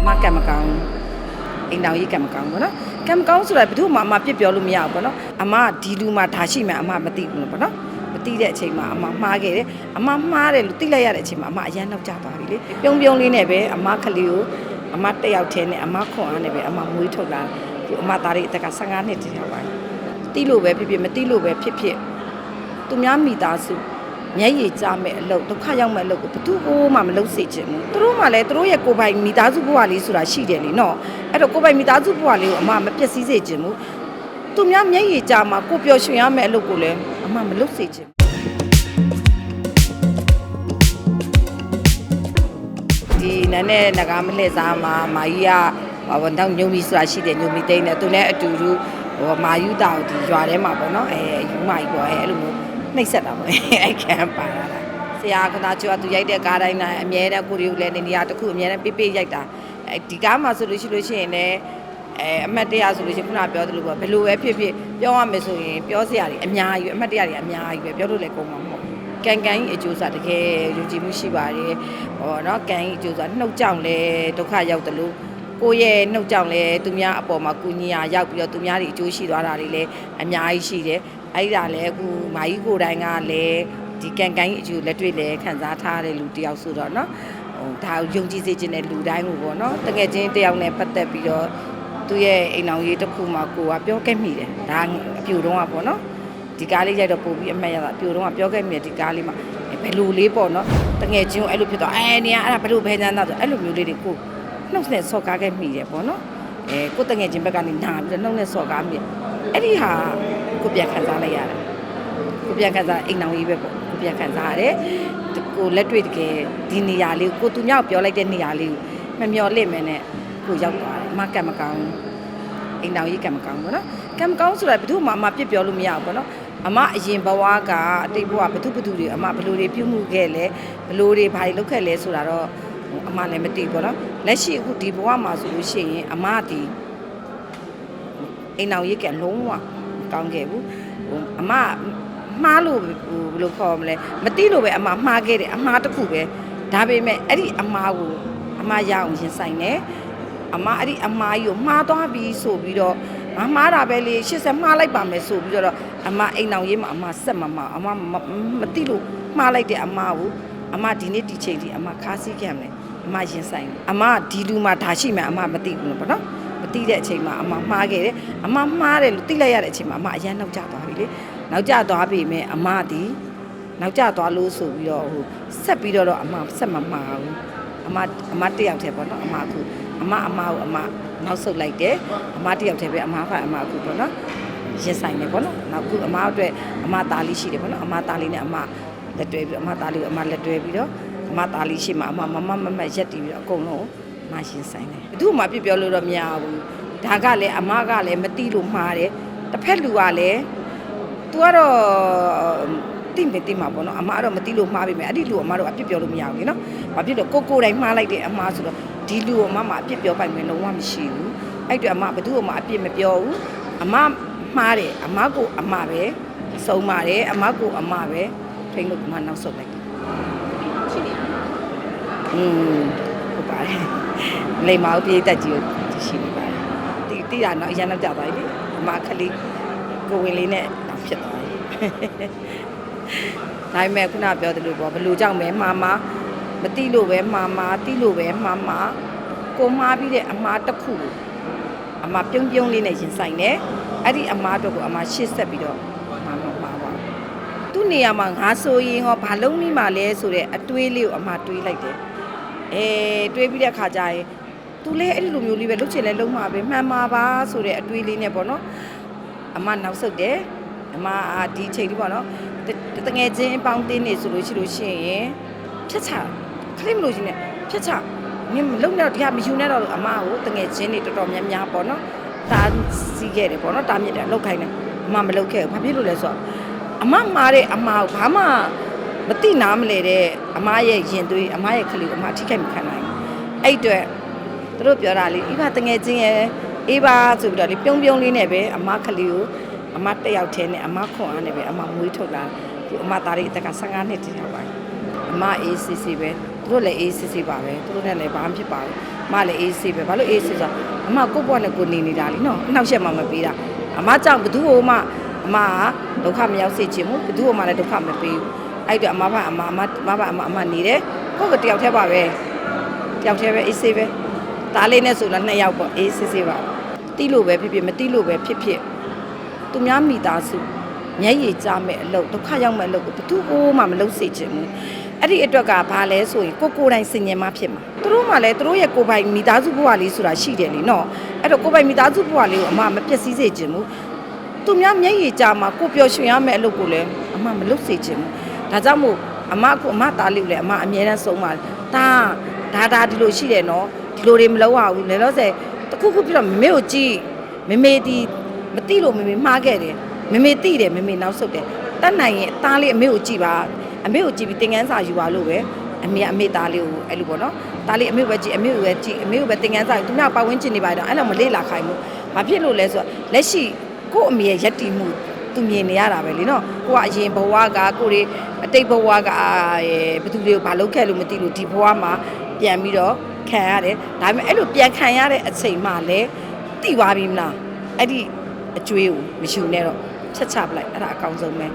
အမကံမကောင်းဘူးအိမ်တောင်ကြီးကံမကောင်းဘူးပေါ့နော်ကံမကောင်းဆိုတာဘယ်သူမှအမပြစ်ပြောလို့မရဘူးပေါ့နော်အမဒီလူမှာဒါရှိမှအမမသိဘူးလို့ပေါ့နော်မသိတဲ့အချိန်မှာအမမှားခဲ့တယ်အမမှားတယ်လို့သိလိုက်ရတဲ့အချိန်မှာအမအရန်နောက်ကျသွားပြီလေပြုံးပြုံးလေးနဲ့ပဲအမကလေးကိုအမတစ်ယောက်တည်းနဲ့အမခွန်အားနဲ့ပဲအမမွေးထုတ်လာခုအမသားလေးအသက်က15နှစ်တည်းရောက်ပါပြီတိလို့ပဲဖြစ်ဖြစ်မတိလို့ပဲဖြစ်ဖြစ်သူများမိသားစု မျက်ရည်ကျမဲ့အလုပ်ဒုက္ခရောက်မဲ့အလုပ်ကိုဘယ်သူမှမလုပ်စေချင်ဘူးသူတို့မှလည်းသူတို့ရဲ့ကိုယ်ပိုင်မိသားစုဘဝလေးဆိုတာရှိတယ်လေနော်အဲ့တော့ကိုယ်ပိုင်မိသားစုဘဝလေးကိုအမမပျက်စီးစေချင်ဘူးသူများမျက်ရည်ကျမှာကိုယ်ပျော်ရွှင်ရမယ့်အလုပ်ကိုလည်းအမမလုပ်စေချင်ဘူးဒီနန်းနဲ့ငကားမလှည့်စားမှာမာကြီးကဟိုတော့ညုံမီဆိုတာရှိတယ်ညုံမီတိန်နဲ့သူနဲ့အတူတူဟိုမာယူတာကိုဒီရွာထဲမှာပေါ့နော်အဲယူမကြီးပေါ့အဲအဲ့လိုမျိုး နှိပ်စက်တာပေါ့အဲ့ခံပါလာတာဆရာကနာကျော်ကသူရိုက်တဲ့ကားတိုင်းတိုင်းအမြဲတမ်းကိုရီကိုလည်းနေနေရာတစ်ခုအမြဲတမ်းပေးပေးရိုက်တာအဲဒီကားမှာဆိုလို့ရှိလို့ရှိရင်လည်းအဲအမှတ်တရဆိုလို့ရှိရင်ခုနပြောသလိုပေါ့ဘယ်လိုပဲဖြစ်ဖြစ်ပြောရမယ်ဆိုရင်ပြောစရာတွေအများကြီးပဲအမှတ်တရတွေအများကြီးပဲပြောလို့လည်းကုန်မှာမဟုတ်ဘူးကန်ကန်ကြီးအကျိုးစားတကယ်ယုံကြည်မှုရှိပါတယ်ဟောနော်ကန်ကြီးအကျိုးစားနှုတ်ကြောင့်လဲဒုက္ခရောက်တယ်လို့ကိုယ့်ရဲ့နှုတ်ကြောင့်လဲသူများအပေါ်မှာကုညီရာရောက်ပြီးတော့သူများတွေအကျိုးရှိသွားတာတွေလည်းအများကြီးရှိတယ် အဲ့ဒါလည်းအခုမာကြီးကိုယ်တိုင်ကလည်းဒီကန်ကန်ကြီးအကျိုးလက်တွေ့လည်းခံစားထားတဲ့လူတစ်ယောက်ဆိုတော့နော်ဟိုဒါကိုယုံကြည်စေခြင်းတဲ့လူတိုင်းကိုပေါ့နော်တကယ်ချင်းတစ်ယောက်နဲ့ပတ်သက်ပြီးတော့သူ့ရဲ့အိမ်အောင်ရေးတစ်ခုမှကိုကပြောခဲ့မိတယ်ဒါအပြူတော့ကပေါ့နော်ဒီကားလေးရိုက်တော့ပို့ပြီးအမှတ်ရတာပြိုတော့ကပြောခဲ့မိတယ်ဒီကားလေးမှာဘယ်လိုလေးပေါ့နော်တငယ်ချင်းကိုအဲ့လိုဖြစ်တော့အဲနေကအဲ့ဒါဘယ်လိုပဲချမ်းသာဆိုအဲ့လိုမျိုးလေးတွေကိုနှုတ်နဲ့ဆော့ကားခဲ့မိတယ်ပေါ့နော်အဲကိုတငယ်ချင်းဘက်ကနေနာပြီးတော့နှုတ်နဲ့ဆော့ကားမိအဲ့ဒီဟာ ကိုပြန်ခံစားလိုက်ရတယ်ကိုပြန်ခံစားအိမ်အောင်ကြီးပဲပေါ့ကိုပြန်ခံစားရတယ်ကိုလက်တွေ့တကယ်ဒီနေရာလေးကိုသူမြောက်ပြောလိုက်တဲ့နေရာလေးကိုမမျော်လင့်မနဲ့ကိုရောက်သွားတယ်မကံမကောင်းအိမ်တော်ကြီးကံမကောင်းပေါ့နော်ကံမကောင်းဆိုတာဘယ်သူမှအမပြစ်ပြောလို့မရဘူးပေါ့နော်အမအရင်ဘဝကအတိတ်ဘဝဘသူဘသူတွေအမဘလို့တွေပြုမှုခဲ့လဲဘလို့တွေဘာတွေလုပ်ခဲ့လဲဆိုတာတော့အမလည်းမသိပေါ့နော်လက်ရှိအခုဒီဘဝမှာဆိုလို့ရှိရင်အမဒီအိမ်တော်ကြီးကလုံးဝ ကောင်းခဲ့ဘူးဟိုအမမှားလို့ဟိုဘယ်လိုခေါ်မလဲမသိလို့ပဲအမမှားခဲ့တယ်အမှားတစ်ခုပဲဒါပေမဲ့အဲ့ဒီအမှားကိုအမရအောင်ရင်ဆိုင်တယ်အမအဲ့ဒီအမားကြီးကိုမှားသွားပြီဆိုပြီးတော့ငါမှားတာပဲလေ80မှားလိုက်ပါမယ်ဆိုပြီးတော့အမအိမ်အောင်ရေးမှာအမဆက်မမအမမသိလို့မှားလိုက်တဲ့အမကိုအမဒီနေ့ဒီချိန်ထိအမခါးစည်းခံတယ်အမရင်ဆိုင်တယ်အမဒီလူမှာဒါရှိမှအမမသိဘူးလို့ပေါ့နော်မ သိတဲ့အချိန်မှာအမမှားခဲ့တယ်အမမှားတယ်လို့သိလိုက်ရတဲ့အချိန်မှာအမအရန်နောက်ကျသွားပြီလေနောက်ကျသွားပြီမဲ့အမဒီနောက်ကျသွားလို့ဆိုပြီးတော့ဟိုဆက်ပြီးတော့အမဆက်မမှားဘူးအမအမတစ်ယောက်တည်းပေါ့နော်အမအခုအမအမကိုအမနောက်ဆုတ်လိုက်တယ်အမတစ်ယောက်တည်းပဲအမဖအမအခုပေါ့နော်ရင်ဆိုင်နေပေါ့နော်နောက်ခုအမအတွက်အမသားလေးရှိတယ်ပေါ့နော်အမသားလေးနဲ့အမလက်တွဲပြီးအမသားလေးကိုအမလက်တွဲပြီးတော့အမသားလေးရှိမှအမမမမမရက်တည်ပြီးတော့အကုန်လုံး မရင်ဆိုင်တယ်ဘယ်သူမှပြပြောလို့တော့မရဘူးဒါကလည်းအမကလည်းမတိလို့မှားတယ်တစ်ဖက်လူကလည်း तू ကတော့တိမတိမှာပေါ့နော်အမကတော့မတိလို့မှားပြီမယ်အဲ့ဒီလူကအမတို့အပြစ်ပြောလို့မရဘူးလေနော်ဘာဖြစ်လို့ကိုကိုတိုင်းမှားလိုက်တဲ့အမဆိုတော့ဒီလူကအမမအပြစ်ပြောပိုင်မယ်လုံးဝမရှိဘူးအဲ့အတွက်အမဘယ်သူ့မှအပြစ်မပြောဘူးအမမှားတယ်အမကိုအမပဲစုံပါတယ်အမကိုအမပဲထိန်းလို့အမနောက်ဆုတ်လိုက်တယ်อืมဟုတ် ပါတယ်လိမ္မာဦးပြေးတက်ကြီးကိုရှိနေပါတယ်တီတီတာတော့အရင်တော့ကြာသွားပြီလေအမခလေးကိုဝင်လေးနဲ့ဖြစ်သွားတယ်ဒါပေမဲ့ခုနပြောသလိုပေါ့ဘယ်လိုကြောင့်ပဲမှားမှားမတိလို့ပဲမှားမှားတိလို့ပဲမှားမှားကိုမှားပြီးတဲ့အမှားတစ်ခုကိုအမှားပြုံးပြုံးလေးနဲ့ရင်ဆိုင်တယ်အဲ့ဒီအမှားအတွက်ကိုအမှားရှေ့ဆက်ပြီးတော့မှားမှားပါပါသူ့နေရာမှာငါဆိုရင်ဟောဘာလုံးမိမှလဲဆိုတဲ့အတွေးလေးကိုအမှားတွေးလိုက်တယ် အဲတွေးပြီးတဲ့အခါကျရင်သူလည်းအဲ့ဒီလိုမျိုးလေးပဲလှုပ်ချင်လဲလုံးမှာပဲမှန်မှာပါဆိုတဲ့အတွေးလေးနဲ့ပေါ့နော်အမနောက်ဆုတ်တယ်အမအာဒီအချိန်လေးပေါ့နော်တတငယ်ချင်းအပေါင်းအသင်းနေဆိုလို့ရှိလို့ရှိရင်ဖြတ်ချခလေးမလို့ရှင်နဲ့ဖြတ်ချမင်းမလုံနဲ့တော့ဒီကမယူနဲ့တော့လို့အမကိုတငယ်ချင်းတွေတော်တော်များများပေါ့နော်တားစီးခဲ့တယ်ပေါ့နော်တားမြစ်တယ်လောက်ခိုင်းတယ်အမမလောက်ခဲ့ဘူးဘာဖြစ်လို့လဲဆိုတော့အမမှားတဲ့အမကိုဘာမှ မတိနာမလဲတဲ့အမရဲ့ရင်သွေးအမရဲ့ခလေးကိုအမထိခိုက်မခံနိုင်ဘူးအဲ့အတွက်သူတို့ပြောတာလေအေးပါတငယ်ချင်းရဲ့အေးပါဆိုပြီးတော့လေပြုံးပြုံးလေးနဲ့ပဲအမခလေးကိုအမတစ်ယောက်တည်းနဲ့အမခွန်အားနဲ့ပဲအမမွေးထုတ်လာခုအမသားလေးအသက်က15နှစ်တည်းရောက်ပါပြီအမအေးစီစီပဲသူသူတို့လည်းအေးစစ်စစ်ပါပဲသူတို့နဲ့လည်းဘာမှဖြစ်ပါဘူးအမလည်းအေးစစ်ပဲဘာလို့အေးစစ်ဆိုတော့အမကိုယ့်ဘဝနဲ့ကိုယ်နေနေတာလीနော်အနောက်ရှက်မှမပေးတာအမကြောင့်ဘသူ့ကိုမှအမကဒုက္ခမရောက်စေချင်ဘူးဘသူ့ကိုမှလည်းဒုက္ခမပေးဘူး အဲ့တော့အမဘာအမအမအမဘာအမအမနေတယ်ကိုယ့်ကတယောက်တည်းပါပဲတယောက်တည်းပဲအေးစစ်ပဲဒါလေးနဲ့ဆိုတော့နှစ်ယောက်ပေါ့အေးစစ်စစ်ပါတိလို့ပဲဖြစ်ဖြစ်မတိလို့ပဲဖြစ်ဖြစ်သူများမိသားစုမျက်ရည်ကျမဲ့အလုပ်ဒုက္ခရောက်မဲ့အလုပ်ကိုဘယ်သူမှမလုပ်စေချင်ဘူးအဲ့ဒီအတွက်ကဘာလဲဆိုရင်ကိုကိုယ်တိုင်စင်ញင်မှဖြစ်မှာသူတို့မှလည်းသူတို့ရဲ့ကိုယ်ပိုင်မိသားစုဘဝလေးဆိုတာရှိတယ်လीနော်အဲ့တော့ကိုယ်ပိုင်မိသားစုဘဝလေးကိုအမမပျက်စီးစေချင်ဘူးသူများမျက်ရည်ကျမှာကိုပျော်ရွှင်ရမယ့်အလုပ်ကိုလည်းအမမလုပ်စေချင်ဘူး ဒါကြောင့်မို့အမကအမသားလေးကိုလည်းအမအမြဲတမ်းဆုံးပါတယ်ဒါဒါဒါဒီလိုရှိတယ်နော်ဒီလိုတွေမလုပ်ရဘူးလည်းတော့ဆယ်တခုခုပြတော့မမေကိုကြည့်မမေဒီမသိလို့မမေမှားခဲ့တယ်မမေတိတယ်မမေနောက်ဆုတ်တယ်တတ်နိုင်ရင်အသားလေးအမေကိုကြည့်ပါအမေကိုကြည့်ပြီးသင်ခန်းစာယူပါလို့ပဲအမေကအမေသားလေးကိုအဲ့လိုပေါ့နော်သားလေးအမေကိုပဲကြည့်အမေကိုပဲကြည့်အမေကိုပဲသင်ခန်းစာယူသူများပတ်ဝန်းကျင်နေပါတော့အဲ့လိုမလေးလာခိုင်းဘူးဘာဖြစ်လို့လဲဆိုတော့လက်ရှိကို့အမေရဲ့ယက်တီမှု သူမြင်နေရတာပဲလေနော်ကိုကအရင်ဘဝကကိုတွေအတိတ်ဘဝကအဲဘယ်သူတွေကိုဘာလုပ်ခဲ့လို့မသိလို့ဒီဘဝမှာပြန်ပြီးတော့ခံရတယ်ဒါပေမဲ့အဲ့လိုပြန်ခံရတဲ့အချိန်မှလည်းတိသွားပြီမလားအဲ့ဒီအကျွေးကိုမယူနဲ့တော့ချက်ချပလိုက်အဲ့ဒါအကောင်းဆုံးပဲ